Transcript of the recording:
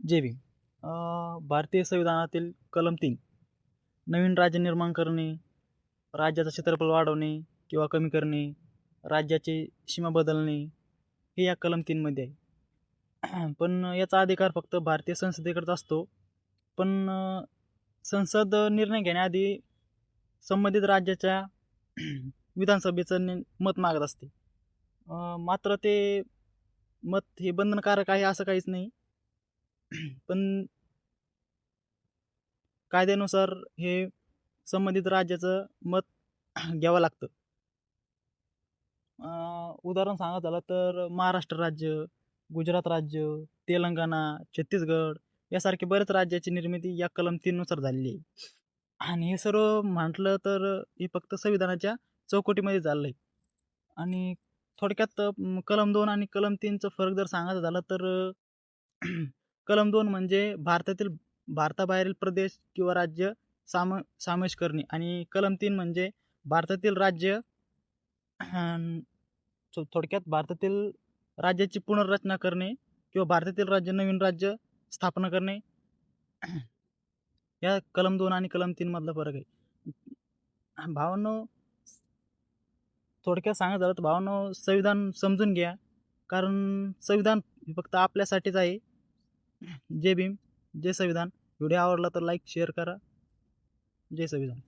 जे बी भारतीय संविधानातील कलम तीन. नवीन राज्य निर्माण करणे राज्याचं क्षेत्रफळ वाढवणे किंवा कमी करणे राज्याची सीमा बदलणे हे या कलम तीनमध्ये आहे. पण याचा अधिकार फक्त भारतीय संसदेकडेच असतो. पण संसद निर्णय घेण्याआधी संबंधित राज्याच्या विधानसभेचं मत मागत असते. मात्र ते मत हे बंधनकारक आहे असं काहीच नाही. पण कायद्यानुसार हे संबंधित राज्याचं मत घ्यावं लागतं. उदाहरण सांगत झालं तर महाराष्ट्र राज्य गुजरात राज्य तेलंगणा छत्तीसगड यासारखे बरेच राज्याची निर्मिती या कलम तीननुसार झालेली आहे. आणि हे सर्व म्हटलं तर हे फक्त संविधानाच्या चौकटीमध्ये झालं आहे. आणि थोडक्यात कलम दोन आणि कलम तीनचं फरक जर सांगायचं झालं तर कलम दोन म्हणजे भारतातील भारताबाहेरील प्रदेश किंवा राज्य साम सामेश करणे आणि कलम तीन म्हणजे भारतातील राज्य थोडक्यात भारतातील राज्याची पुनर्रचना करणे किंवा भारतातील राज्य नवीन राज्य स्थापना करणे. या कलम दोन आणि कलम तीनमधला फरक आहे. भावांनो थोडक्यात सांगत झालं तर भावांनो संविधान समजून घ्या. कारण संविधान फक्त आपल्यासाठीच आहे. जय भीम जय संविधान. व्हिडिओ आवडला तर लाईक शेअर करा. जय संविधान.